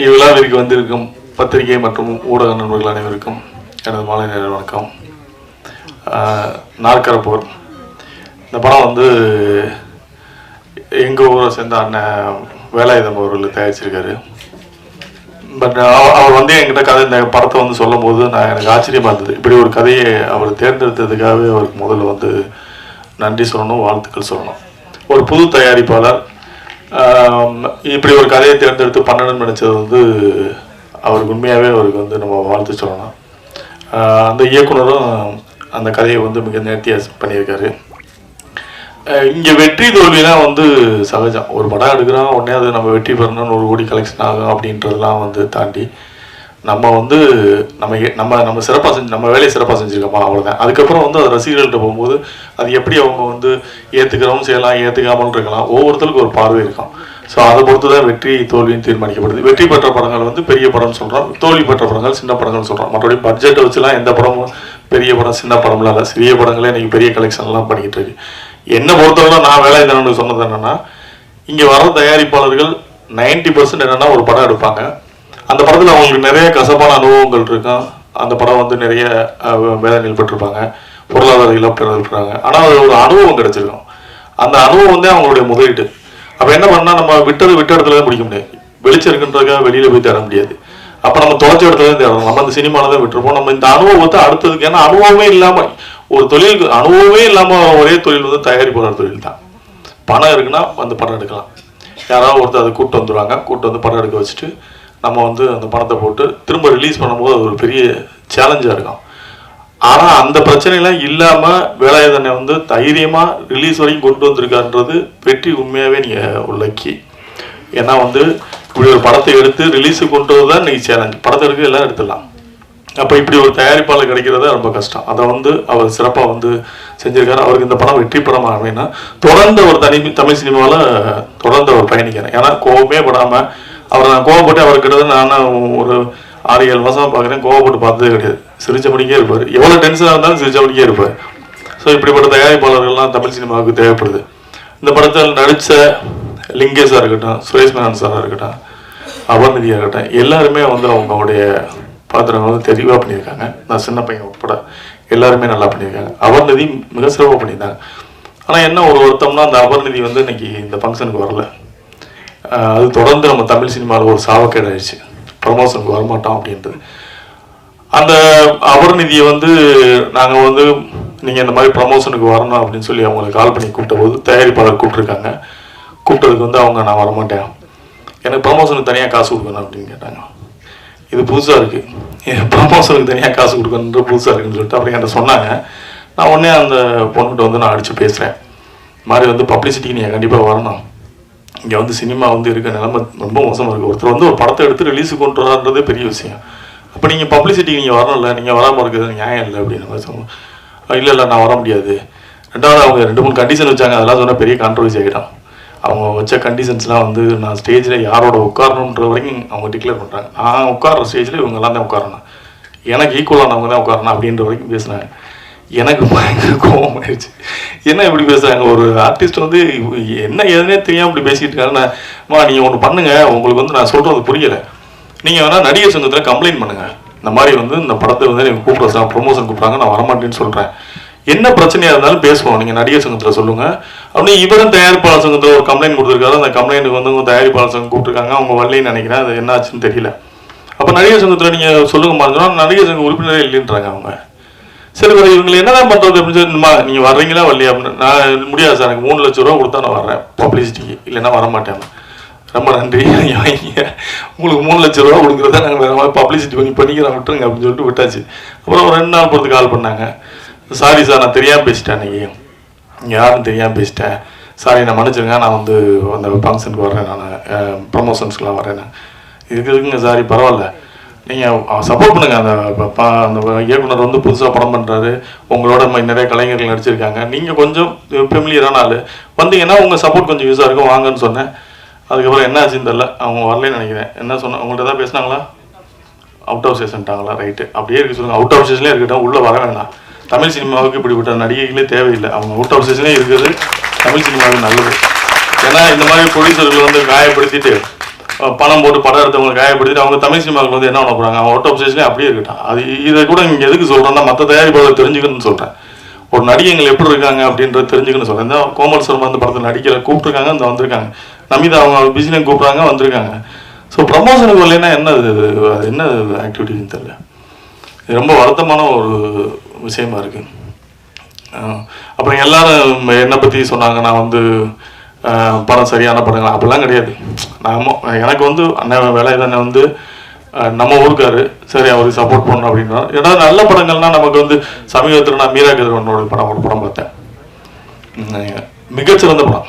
இவ்விழாவிற்கு வந்திருக்கும் பத்திரிகை மற்றும் ஊடக நண்பர்கள் அனைவருக்கும் எனது மாலை நேர வணக்கம். நாற்கரப்போர் இந்த படம் வந்து எங்கள் ஊரை சேர்ந்த அண்ணன் வேலாயுதம் அவர்கள் தயாரிச்சிருக்காரு. பட் அவர் வந்து என்கிட்ட கதை இந்த படத்தை வந்து சொல்லும் போது நான் எனக்கு ஆச்சரியமா இருந்தது. இப்படி ஒரு கதையை அவர் தேர்ந்தெடுத்ததுக்காகவே அவருக்கு முதல்ல வந்து நன்றி சொல்லணும் வாழ்த்துக்கள் சொல்லணும். ஒரு புது தயாரிப்பாளர் இப்படி ஒரு கதையை தேர்ந்தெடுத்து பண்ணணும்னு நினச்சது வந்து அவருக்கு உண்மையாகவே அவருக்கு வந்து நம்ம வாழ்த்து சொல்லணும். அந்த இயக்குனரும் அந்த கதையை வந்து மிக நேர்த்தியாக பண்ணியிருக்காரு. இங்கே வெற்றி தோல்விலாம் வந்து சகஜம். ஒரு படம் எடுக்கிறோம் உடனே அது நம்ம வெற்றி பெறணும்னு ஒரு கோடி கலெக்ஷன் ஆகும் அப்படின்றதெல்லாம் வந்து தாண்டி நம்ம வந்து நம்ம நம்ம நம்ம சிறப்பாக செஞ்சு நம்ம வேலையை சிறப்பாக செஞ்சுருக்கோமா அவ்வளோதான் அதுக்கப்புறம் வந்து அது ரசிகர்கள்ட்ட போகும்போது அது எப்படி அவங்க வந்து ஏற்றுக்கிறோம் செய்யலாம் ஏற்றுக்காமல் இருக்கலாம் ஒவ்வொருத்தருக்கும் ஒரு பார்வை இருக்கும். ஸோ அதை பொறுத்து தான் வெற்றி தோல்வின்னு தீர்மானிக்கப்படுது. வெற்றி பெற்ற படங்கள் வந்து பெரிய படம்னு சொல்கிறோம் தோல்வி பெற்ற படங்கள் சின்ன படங்கள்னு சொல்கிறோம் மற்றபடி பட்ஜெட்டை வச்சுலாம் எந்த படமும் பெரிய படம் சின்ன படம்லாம் இல்லை. சிறிய படங்களே இன்றைக்கி பெரிய கலெக்ஷன்லாம் பண்ணிக்கிட்டு இருக்கு. என்னை பொறுத்தவரை நான் வேலை தினம்னு சொன்னது என்னென்னா இங்கே வர தயாரிப்பாளர்கள் 90% பர்சன்ட் என்னென்னா ஒரு படம் எடுப்பாங்க. அந்த படத்தில் அவங்களுக்கு நிறைய கசப்பான அனுபவங்கள் இருக்கும் அந்த படம் வந்து நிறைய வேதனையில் வேதனைகள் பட்டிருப்பாங்க பொருளாதார இழப்பு இருக்கிறாங்க ஆனால் அது ஒரு அனுபவம் கிடைச்சிருக்கும். அந்த அனுபவம் வந்து அவங்களுடைய முதலீடு அப்போ என்ன பண்ணால் நம்ம விட்டது விட்ட இடத்துல தான் பிடிக்க முடியாது வெளிச்சம் இருக்குன்றதுக்காக வெளியில் போய் தேட முடியாது. அப்போ நம்ம தொலைச்ச இடத்துல தான் தேடணும். நம்ம அந்த சினிமாவில் தான் விட்டுருப்போம். நம்ம இந்த அனுபவத்தை அடுத்ததுக்கு ஏன்னா அனுபவமே இல்லாமல் ஒரு தொழிலுக்கு அனுபவமே இல்லாமல் ஒரே தொழில் வந்து தயாரிப்பாளர் தொழில் தான். பணம் இருக்குன்னா வந்து படம் எடுக்கலாம். யாராவது ஒருத்தர் அதை கூப்பிட்டு வந்துடுவாங்க கூட்டு வந்து படம் எடுக்க வச்சுட்டு நம்ம வந்து அந்த பணத்தை போட்டு திரும்ப ரிலீஸ் பண்ணும்போது அது ஒரு பெரிய சேலஞ்சாக இருக்கும். ஆனால் அந்த பிரச்சனைலாம் இல்லாமல் வேலாயுதனை வந்து தைரியமாக ரிலீஸ் வரைக்கும் கொண்டு வந்திருக்கான்றது வெற்றி உண்மையாகவே நீங்கள் உள்ளக்கி ஏன்னா வந்து இப்படி ஒரு படத்தை எடுத்து ரிலீஸுக்கு கொண்டு வரது தான் இன்னைக்கு சேலஞ்ச் படத்தை எடுக்க எல்லாம் எடுத்துடலாம். அப்போ இப்படி ஒரு தயாரிப்பாளர் கிடைக்கிறது ரொம்ப கஷ்டம். அதை வந்து அவர் சிறப்பாக வந்து செஞ்சிருக்காரு. அவருக்கு இந்த படம் வெற்றி படம் அப்படின்னா தொடர்ந்து ஒரு தனி தமிழ் சினிமாவில் தொடர்ந்து அவர் பயணிக்கிறேன். ஏன்னா கோபமே படாமல் அவர் நான் கோவப்பட்டு அவர் கிட்ட நான் ஒரு ஆறு ஏழு மாதம் பார்க்குறேன். கோவப்பட்டு பார்த்ததே கிடையாது. சிரிச்சபடிக்கே இருப்பார். எவ்வளோ டென்ஷனாக இருந்தாலும் சிரிச்சபடிக்கே இருப்பார். ஸோ இப்படிப்பட்ட தயாரிப்பாளர்கள்லாம் தமிழ் சினிமாவுக்கு தேவைப்படுது. இந்த படத்தில் நடித்த லிங்கேஷாக இருக்கட்டும் சுரேஷ் மேனன் சாராக இருக்கட்டும் அபர்நிதியாக இருக்கட்டும் எல்லாருமே வந்து அவங்களுடைய பாத்திரங்கள் வந்து தெளிவாக பண்ணியிருக்காங்க. நான் சின்ன பையன் உட்பட எல்லாருமே நல்லா பண்ணியிருக்காங்க. அபர்நிதி மிக சிறப்பாக பண்ணியிருந்தாங்க. ஆனால் என்ன ஒரு வருத்தம்னா அந்த அபர்நிதி வந்து இன்னைக்கு இந்த ஃபங்க்ஷனுக்கு வரல. அது தொடர்ந்து நம்ம தமிழ் சினிமாவில் ஒரு சாவக்கேடு ஆயிடுச்சு ப்ரமோஷனுக்கு வரமாட்டோம் அப்படின்றது அந்த அபரநிதியை வந்து நாங்கள் வந்து நீங்கள் இந்த மாதிரி ப்ரமோஷனுக்கு வரணும் அப்படின்னு சொல்லி அவங்களுக்கு கால் பண்ணி கூப்பிட்ட போது தயாரிப்பாளர் கூப்பிட்ருக்காங்க கூப்பிட்டதுக்கு வந்து அவங்க நான் வரமாட்டேன். எனக்கு ப்ரமோஷனுக்கு தனியாக காசு கொடுக்கணும் அப்படின்னு கேட்டாங்க. இது புதுசாக இருக்குது ப்ரமோஷனுக்கு தனியாக காசு கொடுக்கணுன்ற புதுசாக இருக்குன்னு சொல்லிட்டு அப்படி என்கிட்ட சொன்னாங்க. நான் உடனே அந்த பொண்ணுகிட்ட வந்து நான் அடித்து பேசுகிறேன் மாதிரி வந்து பப்ளிசிட்டிக்கு நீங்கள் கண்டிப்பாக வரணும். இங்கே வந்து சினிமா வந்து இருக்க நிலைமை ரொம்ப மோசமாக இருக்குது ஒருத்தர் வந்து ஒரு படத்தை எடுத்து ரிலீஸுக்கு கொண்டு வரான்றதே பெரிய விஷயம். அப்போ நீங்கள் பப்ளிசிட்டி நீங்கள் வரணும்ல நீங்கள் வராமல் இருக்கிறது நியாயம் இல்லை அப்படின்னு மாதிரி சொன்னோம் இல்லை இல்லை நான் வர முடியாது. ரெண்டாவது அவங்க ரெண்டு மூணு கண்டிஷன் வச்சாங்க அதெல்லாம் சொன்னால் பெரிய கான்ட்ரவர்சி ஆகிடும். அவங்க வச்ச கண்டிஷன்ஸ்லாம் வந்து நான் ஸ்டேஜில் யாரோட உட்காரணுன்ற வரைக்கும் அவங்க டிக்ளேர் பண்ணுறாங்க நான் உட்கார்ற ஸ்டேஜில் இவங்கெல்லாம் தான் உட்காரணும். எனக்கு ஈக்குவலானவங்க தான் உட்காரணும் அப்படின்ற வரைக்கும் பேசுனாங்க. எனக்கு பயங்கர கோபம் ஆயிடுச்சு. என்ன இப்படி பேசுறாங்க? ஒரு ஆர்டிஸ்ட் வந்து என்ன ஏதுனே தெரியாம இப்படி பேசிகிட்டு இருக்காருன்னா மா நீங்கள் நீங்க ஒன்று பண்ணுங்க. உங்களுக்கு வந்து நான் சொல்றது புரியல. நீங்க வேணா நடிகர் சங்கத்தில் கம்ப்ளைண்ட் பண்ணுங்க. இந்த மாதிரி வந்து இந்த படத்தை வந்து நீங்கள் கூப்பிட ப்ரொமோஷன் கூப்பிட்றாங்க. நான் வரமாட்டேன்னு சொல்கிறேன் என்ன பிரச்சனையாக இருந்தாலும் பேசுவோம். நீங்கள் நடிகர் சங்கத்தில் சொல்லுங்க. அப்படி இவரும் தயாரிப்பாளர் சங்கத்தில் ஒரு கம்ப்ளைண்ட் கொடுத்துருக்காரு. அந்த கம்ப்ளைண்ட்டுக்கு வந்து உங்கள் தயாரிப்பாளர் சங்கம் கூப்பிட்டுருக்காங்க. அவங்க வரலன்னு நினைக்கிறேன். அது என்ன ஆச்சுன்னு தெரியல. அப்போ நடிகர் சங்கத்தில் நீங்கள் சொல்லுங்க மாதிரி நடிகர் சங்க உறுப்பினரே இல்லைன்றாங்க அவங்க. சரி வேற இவங்களை என்னதான் பண்றது அப்படின்னு சொல்லி நீங்கள் நீங்க வர்றீங்களா வரலையா? அப்படின்னு. நான் முடியாது சார் எனக்கு மூணு லட்ச ரூபா கொடுத்தா நான் வரேன் பப்ளிசிட்டிக்கு இல்லைன்னா வரமாட்டேன் ரொம்ப நன்றி. நீங்க வாங்கிங்க. உங்களுக்கு மூணு லட்ச ரூபா கொடுக்குறத நாங்கள் வேற மாதிரி பப்ளிசிட்டி பண்ணி பண்ணிக்கிறோம் விட்டுருங்க அப்படின்னு சொல்லிட்டு விட்டாச்சு. அப்புறம் ஒரு ரெண்டு நாள் பொறுத்து கால் பண்ணாங்க. சாரி சார் நான் தெரியாமல் பேசிட்டேன் நீங்கள் இங்கே யாரும் தெரியாமல் பேசிட்டேன். சாரி நான் மன்னிச்சிருங்க. நான் வந்து அந்த ஃபங்க்ஷனுக்கு வர்றேன். நான் ப்ரமோஷன்ஸ்க்குலாம் வரேன் நான். சாரி? பரவாயில்ல. நீங்கள் சப்போர்ட் பண்ணுங்கள் அந்த பா அந்த இயக்குனர் வந்து புதுசாக படம் பண்ணுறாரு உங்களோட நிறைய கலைஞர்கள் நடிச்சிருக்காங்க. நீங்கள் கொஞ்சம் ஃபெமிலியரான ஆள். வந்தீங்கன்னா உங்கள் சப்போர்ட் கொஞ்சம் யூஸாக இருக்கும். வாங்கன்னு சொன்னேன். அதுக்கப்புறம் என்ன ஆச்சுன்னு தெரில அவங்க வரலன்னு நினைக்கிறேன். என்ன சொன்ன உங்கள்கிட்ட தான் பேசுனாங்களா? அவுட் ஆஃப் ஸ்டேஷன்ட்டாங்களா ரைட்டு அப்படியே இருக்க சொல்லுங்கள் அவுட் ஆஃப் ஸ்டேஷன்லேயே இருக்கட்டும். உள்ளே வர வேண்டாம் தமிழ் சினிமாவுக்கு இப்படிப்பட்ட நடிகைகளே தேவையில்லை. அவங்க அவுட் ஆஃப் ஸ்டேஷனே இருக்குது தமிழ் சினிமாவுக்கு நல்லது. ஏன்னா இந்த மாதிரி ப்ரொடியூசர்கள் வந்து காயப்படுத்திட்டு பணம் போட்டு படம் எடுத்தவங்களை காயப்படுத்திட்டு அவங்க தமிழ் சினிமாவுக்கு வந்து என்ன பண்ண போகிறாங்க அவங்க அவுட் ஆஃப் ஸ்டேஷன்லேயே அப்படியே இருக்கட்டும் அது இதை கூட இங்கே எதுக்கு சொல்கிறேன்னா மற்ற தயாரிப்பாளர் தெரிஞ்சுக்கணும்னு சொல்கிறேன் ஒரு நடிகைகள் எப்படி இருக்காங்க அப்படின்றத தெரிஞ்சுக்கணும்னு சொல்கிறேன் இந்த கோமல் சர்மா அந்த படத்தில் நடிக்கிற கூப்பிட்டுருக்காங்க அந்த வந்திருக்காங்க. நமிதா அவங்க பிஸிலையும் கூப்பிட்றாங்க வந்திருக்காங்க. ஸோ ப்ரமோஷனுக்கு வரலைன்னா என்ன இது? அது என்ன ஆக்டிவிட்டின்னு தெரியல. இது ரொம்ப வருத்தமான ஒரு விஷயமா இருக்குது அப்புறம் எல்லாரும் என்னை பற்றி சொன்னாங்க. நான் வந்து படம் சரியான படங்கள் அப்படிலாம் கிடையாது. நாம எனக்கு வந்து அண்ணன் வேலை தானே வந்து நம்ம ஊருக்காரு சரி அவருக்கு சப்போர்ட் பண்ணணும் அப்படின்னா ஏதாவது நல்ல படங்கள்னா நமக்கு வந்து சமீபத்தில் நான் மீரா கதிரவனோட படம் ஒரு படம் பார்த்தேன். மிகச்சிறந்த படம்.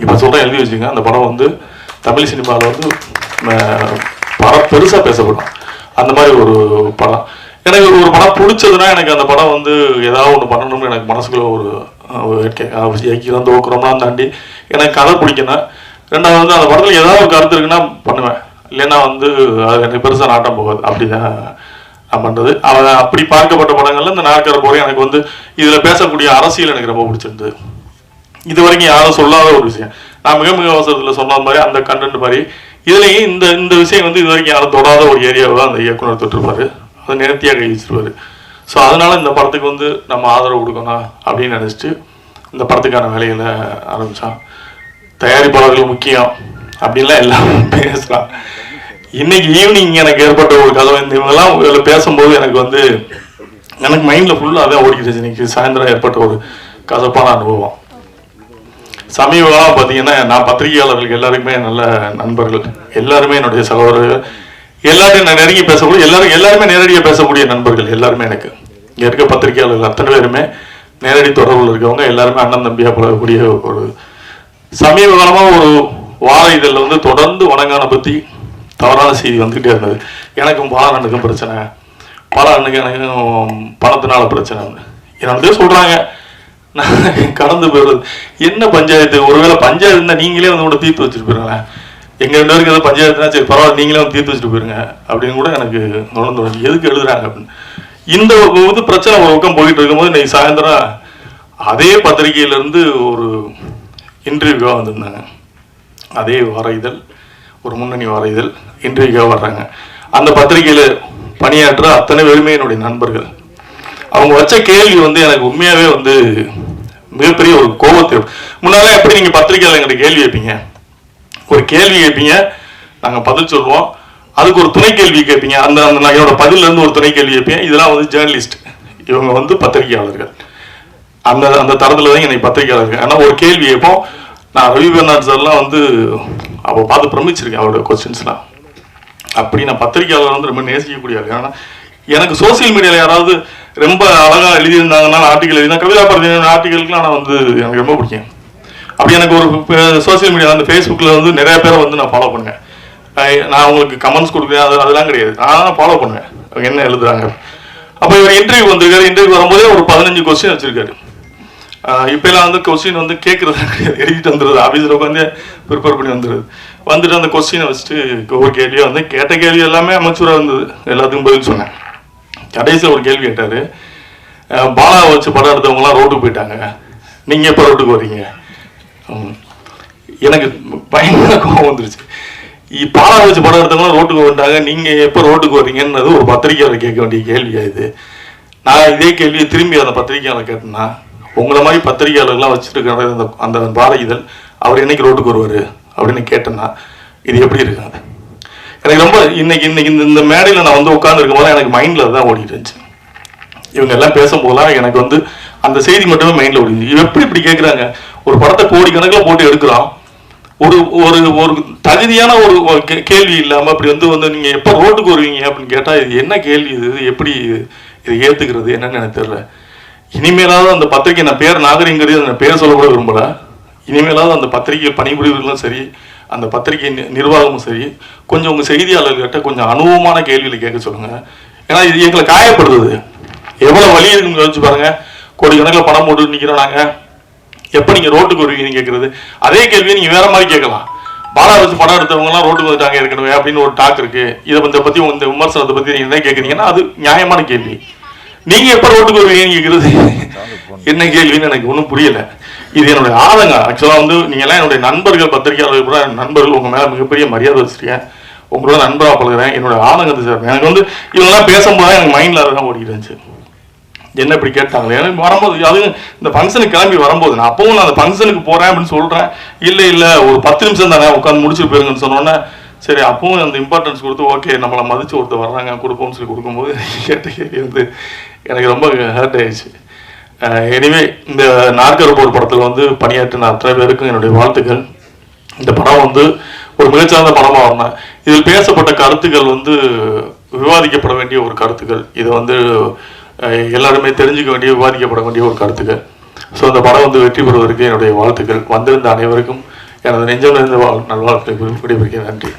இப்போ சொல்கிறேன் எழுதி வச்சுங்க அந்த படம் வந்து தமிழ் சினிமாவில் வந்து படம் பெருசாக பேசப்படும். அந்த மாதிரி ஒரு படம். எனக்கு ஒரு படம் பிடிச்சதுன்னா எனக்கு அந்த படம் வந்து ஏதாவது ஒன்று பண்ணணும்னு எனக்கு மனசுக்குள்ள ஒரு இயற்கை ஒரு வேட்கை தாண்டி எனக்கு கதை பிடிக்கணும் ரெண்டாவது வந்து அந்த படத்தில் ஏதாவது ஒரு கருத்து இருக்குன்னா பண்ணுவேன். இல்லைன்னா வந்து அது எனக்கு பெருசாக நாட்டம் போகாது. அப்படிதான் நான் பண்ணுறது அவன் அப்படி பார்க்கப்பட்ட படங்கள்ல இந்த நாற்கரை போகிறேன் எனக்கு வந்து இதில் பேசக்கூடிய அரசியல் எனக்கு ரொம்ப பிடிச்சிருந்தது. இது வரைக்கும் யாரும் சொல்லாத ஒரு விஷயம். நான் மிக மிக அவசரத்தில் சொன்ன மாதிரி அந்த கண்டென்ட் மாதிரி இதுலேயும் இந்த இந்த விஷயம் வந்து இது வரைக்கும் யாரும் தொடாத ஒரு ஏரியாவை தான் அந்த இயக்குனர் தொட்டிருப்பாரு. அதை நேர்த்தியாக கை ஸோ அதனால் இந்த படத்துக்கு வந்து நம்ம ஆதரவு கொடுக்கணும் அப்படின்னு நினச்சிட்டு இந்த படத்துக்கான வேலைகளை ஆரம்பித்தான் தயாரிப்பாளர்கள் முக்கியம். அப்படின்லாம் எல்லாம் பேசலாம். இன்னைக்கு ஈவினிங் எனக்கு ஏற்பட்ட ஒரு கதை இந்த இவங்கெல்லாம் இதில் பேசும்போது எனக்கு வந்து எனக்கு மைண்டில் ஃபுல்லாக அதான் ஓடிக்கிட்டு இன்னைக்கு சாயந்தரம் ஏற்பட்ட ஒரு கசப்பான அனுபவம். சமீப காலம் பார்த்தீங்கன்னா நான் பத்திரிகையாளர்களுக்கு எல்லாருக்குமே நல்ல நண்பர்கள் எல்லாருமே என்னுடைய சகோதரர்கள் எல்லாரையும் நான் நெருங்கி பேசக்கூடிய எல்லாரும் எல்லாருமே நேரடியாக பேசக்கூடிய நண்பர்கள் எல்லாருமே எனக்கு. இங்கே இருக்க பத்திரிகையாளர்கள் அத்தனை பேருமே நேரடி தொடர்பில் இருக்கவங்க எல்லாருமே அண்ணன் தம்பியாக பழகக்கூடிய ஒரு சமீப காலமாக ஒரு வார இதழில் வந்து தொடர்ந்து வணங்கான பற்றி தவறான செய்தி வந்துகிட்டே இருந்தது. எனக்கும் பாலனுக்கும் பிரச்சனை. பாலனுக்கு எனக்கும் பணத்தினால பிரச்சனை. என்னோட சொல்கிறாங்க நான் கடந்து போயிடுறது. என்ன பஞ்சாயத்து? ஒருவேளை பஞ்சாயத்து இருந்தால் நீங்களே வந்து கூட தீர்த்து வச்சுட்டு போயிருங்களேன் எங்கள் ரெண்டு பேருக்கு ஏதோ பஞ்சாயத்துனா சரி பரவாயில்ல நீங்களே வந்து தீர்த்து வச்சுட்டு போயிருங்க அப்படின்னு கூட எனக்கு நுழைந்து வரும். எதுக்கு எழுதுறாங்க அப்படின்னு. இந்த இது பிரச்சனை ஒரு பக்கம் போயிட்டு இருக்கும்போது இன்னைக்கு சாயந்தரம் அதே பத்திரிகையிலேருந்து ஒரு இன்டர்வியூவாக வந்திருந்தாங்க அதே வார இதழ் ஒரு முன்னணி வார இதழ் இன்டர்வியூவாக வர்றாங்க. அந்த பத்திரிகையில் பணியாற்ற அத்தனை பேருமே என்னுடைய நண்பர்கள். அவங்க வச்ச கேள்வி வந்து எனக்கு உண்மையாகவே வந்து மிகப்பெரிய ஒரு கோபத்தை முன்னாலே எப்படி நீங்கள் பத்திரிகையில் எங்கிட்ட கேள்வி கேட்பீங்க ஒரு கேள்வி கேட்பீங்க நாங்கள் பதில் சொல்லுவோம் அதுக்கு ஒரு துணை கேள்வி கேட்பீங்க அந்த அந்த நான் என்னோட பதிலேருந்து ஒரு துணை கேள்வி கேட்பேன் இதெல்லாம் வந்து ஜேர்னலிஸ்ட் இவங்க வந்து பத்திரிகையாளர்கள். அந்த அந்த தரத்தில் தான் எனக்கு பத்திரிகையாளர்கள் ஆனால் ஒரு கேள்வி எப்போ நான் ரவி பெர்னாட் சார்லாம் வந்து அவ பார்த்து பிரமிச்சிருக்கேன் அவரோட கொஸ்டின்ஸ்லாம் அப்படி நான் பத்திரிக்கையாளர் வந்து ரொம்ப நேசிக்கக்கூடிய ஆளு. ஏன்னா எனக்கு சோசியல் மீடியாவில் யாராவது ரொம்ப அழகாக எழுதியிருந்தாங்கன்னா ஆர்டிகல் எழுதினா கவிதா பரதி ஆர்டிகலுக்குலாம் நான் வந்து எனக்கு ரொம்ப பிடிக்கும். அப்படி எனக்கு ஒரு சோசியல் மீடியா அந்த ஃபேஸ்புக்கில் வந்து நிறைய பேரை வந்து நான் ஃபாலோ பண்ணுவேன். நான் உங்களுக்கு கமெண்ட்ஸ் கொடுக்குறேன். அது அதெல்லாம் கிடையாது. நான் ஃபாலோ பண்ணுவேன். அவங்க என்ன எழுதுறாங்க. அப்போ இவர் இன்டர்வியூ வந்திருக்காரு. இன்டர்வியூ வரும்போதே ஒரு பதினஞ்சு கொஸ்டின் வச்சிருக்காரு. ஆஹ் வந்து கொஸ்டின் வந்து கேட்கறது கிடையாது. எழுதிட்டு வந்துடுது ஆஃபீஸில் உட்காந்து ப்ரிப்பேர் பண்ணி வந்துடுது வந்துட்டு அந்த கொஸ்டினை வச்சுட்டு ஒவ்வொரு கேள்வியாக வந்து கேட்ட கேள்வி எல்லாமே அமைச்சராக இருந்தது. எல்லாத்துக்கும் பதில் சொன்னேன். கடைசியில் ஒரு கேள்வி கேட்டார். பாலா வச்சு படம் எடுத்தவங்களாம் ரோட்டுக்கு போயிட்டாங்க. நீங்கள் எப்போ ரோட்டுக்கு வர்றீங்க ம். எனக்கு பயங்கர கோவம் வந்துருச்சு. இ- பாலா வச்சு படம் எடுத்தவங்களாம் ரோட்டுக்கு வந்துட்டாங்க. நீங்கள் எப்போ ரோட்டுக்கு வர்றீங்கன்றது ஒரு பத்திரிக்கையாளர் கேட்க வேண்டிய கேள்வியாக இது? நான் இதே கேள்வியை திரும்பி அந்த பத்திரிக்கையாளர் கேட்டேன்னா உங்களை மாதிரி பத்திரிகையாளர்கள்லாம் வச்சுருக்கிற அந்த அந்த பால இதழ் அவர் என்னைக்கு ரோட்டுக்கு வருவார் அப்படின்னு கேட்டேன்னா இது எப்படி இருக்காங்க எனக்கு ரொம்ப இன்னைக்கு இன்னைக்கு இந்த இந்த மேடையில் நான் வந்து உட்காந்துருக்கும் போது எனக்கு மைண்டில் தான் ஓடிட்டு இருந்துச்சு. இவங்க எல்லாம் பேசும்போதெல்லாம் எனக்கு வந்து அந்த செய்தி மட்டுமே மைண்டில் ஓடிச்சு இவ எப்படி இப்படி கேட்குறாங்க ஒரு படத்தை கோடிக்கணக்கில் போட்டு எடுக்கிறோம் ஒரு ஒரு ஒரு தகுதியான ஒரு கேள்வி இல்லாமல் அப்படி வந்து வந்து நீங்கள் எப்போ ரோட்டுக்கு வருவீங்க அப்படின்னு கேட்டால் இது என்ன கேள்வி இது? இது எப்படி இது? இதை ஏற்றுக்கிறது என்னன்னு எனக்கு தெரியல. இனிமேலாவது அந்த பத்திரிகை நான் பேர் நாகரிகங்கிறது நான் பேர் சொல்ல கூட விரும்பல. இனிமேலாவது அந்த பத்திரிகை பணிபுரிவர்களும் சரி அந்த பத்திரிகை நி- நிர்வாகமும் சரி கொஞ்சம் உங்கள் செய்தியாளர்கிட்ட கொஞ்சம் அனுபவமான கேள்விகளை கேட்க சொல்லுங்க. ஏன்னா இது எங்களை காயப்படுத்துது. எவ்வளோ வழி இருக்குன்னு யோசிச்சு கோடி கோடிக்கணக்கில் பணம் போட்டு நிற்கிறோம் நாங்கள் எப்போ நீங்கள் ரோட்டுக்கு வருவீங்கன்னு கேட்குறது? அதே கேள்வியை நீங்கள் வேறு மாதிரி கேட்கலாம். பாலா வச்சு படம் எடுத்தவங்கலாம் ரோட்டுக்கு வந்துட்டாங்க ஏற்கனவே அப்படின்னு ஒரு டாக் இருக்குது இதை பத்தி பற்றி இந்த விமர்சனத்தை பற்றி நீங்கள் என்ன கேட்குறீங்கன்னா அது நியாயமான கேள்வி. நீங்க எப்ப ரோட்டுக்கு வருவீங்கன்னு என்ன கேள்வின்னு எனக்கு ஒன்றும் புரியல. இது என்னுடைய ஆதங்கம். ஆக்சுவலாக வந்து நீங்கள்லாம் என்னுடைய நண்பர்கள் பத்திரிகையாளர்கள் கூட நண்பர்கள் உங்கள் மேலே மிகப்பெரிய மரியாதை வச்சிருக்கேன். உங்களோட நண்பராக பழகுறேன். என்னோட ஆதங்கத்தை சார் எனக்கு வந்து இவங்கெல்லாம் பேசும்போது தான் எனக்கு மைண்டில் அதுதான் ஓடிட்டு இருந்துச்சு. என்ன இப்படி கேட்டாங்களே? எனக்கு வரும்போது அது இந்த ஃபங்க்ஷனுக்கு கிளம்பி வரும்போது நான் அப்பவும் நான் அந்த ஃபங்க்ஷனுக்கு போகிறேன் அப்படின்னு சொல்கிறேன் இல்லை இல்லை ஒரு பத்து நிமிஷம் தானே உட்காந்து முடிச்சுட்டு போயிருங்கன்னு சொன்னோன்னே சரி அப்பவும் அந்த இம்பார்ட்டன்ஸ் கொடுத்து ஓகே நம்மளை மதித்து ஒருத்தர் வர்றாங்க கொடுப்போம்னு சொல்லி கொடுக்கும்போது கேட்ட கேள்வி வந்து எனக்கு ரொம்ப ஹர்ட் ஆயிடுச்சு. எனிவே இந்த நாற்கர் போர் படத்தில் வந்து பணியாற்றின அத்தனை பேருக்கும் என்னுடைய வாழ்த்துக்கள். இந்த படம் வந்து ஒரு மிகச்சிறந்த படமாக வரணும் இதில் பேசப்பட்ட கருத்துக்கள் வந்து விவாதிக்கப்பட வேண்டிய ஒரு கருத்துக்கள். இது வந்து எல்லாருமே தெரிஞ்சுக்க வேண்டிய விவாதிக்கப்பட வேண்டிய ஒரு கருத்துக்கள். ஸோ இந்த படம் வந்து வெற்றி பெறுவதற்கு என்னுடைய வாழ்த்துக்கள். வந்திருந்த அனைவருக்கும் எனது நெஞ்சம் நிறைந்த வாழ் நல்வாழ்த்துக்களை விடைபெறுகிறேன். நன்றி.